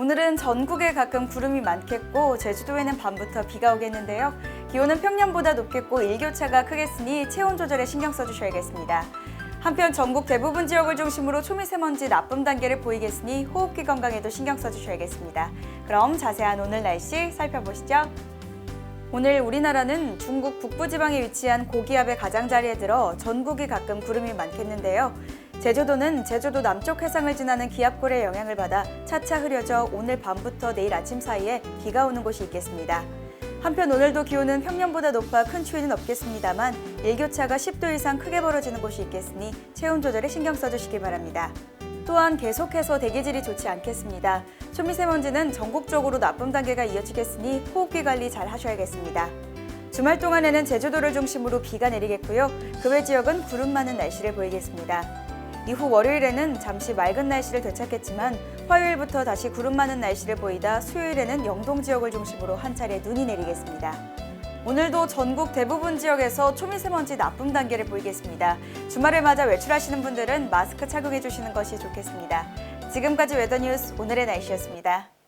오늘은 전국에 가끔 구름이 많겠고 제주도에는 밤부터 비가 오겠는데요. 기온은 평년보다 높겠고 일교차가 크겠으니 체온 조절에 신경 써주셔야겠습니다. 한편 전국 대부분 지역을 중심으로 초미세먼지 나쁨 단계를 보이겠으니 호흡기 건강에도 신경 써주셔야겠습니다. 그럼 자세한 오늘 날씨 살펴보시죠. 오늘 우리나라는 중국 북부 지방에 위치한 고기압의 가장자리에 들어 전국이 가끔 구름이 많겠는데요. 제주도는 제주도 남쪽 해상을 지나는 기압골의 영향을 받아 차차 흐려져 오늘 밤부터 내일 아침 사이에 비가 오는 곳이 있겠습니다. 한편 오늘도 기온은 평년보다 높아 큰 추위는 없겠습니다만 일교차가 10도 이상 크게 벌어지는 곳이 있겠으니 체온 조절에 신경 써주시기 바랍니다. 또한 계속해서 대기질이 좋지 않겠습니다. 초미세먼지는 전국적으로 나쁨 단계가 이어지겠으니 호흡기 관리 잘 하셔야겠습니다. 주말 동안에는 제주도를 중심으로 비가 내리겠고요. 그 외 지역은 구름 많은 날씨를 보이겠습니다. 이후 월요일에는 잠시 맑은 날씨를 되찾겠지만 화요일부터 다시 구름 많은 날씨를 보이다 수요일에는 영동 지역을 중심으로 한 차례 눈이 내리겠습니다. 오늘도 전국 대부분 지역에서 초미세먼지 나쁨 단계를 보이겠습니다. 주말을 맞아 외출하시는 분들은 마스크 착용해 주시는 것이 좋겠습니다. 지금까지 웨더뉴스 오늘의 날씨였습니다.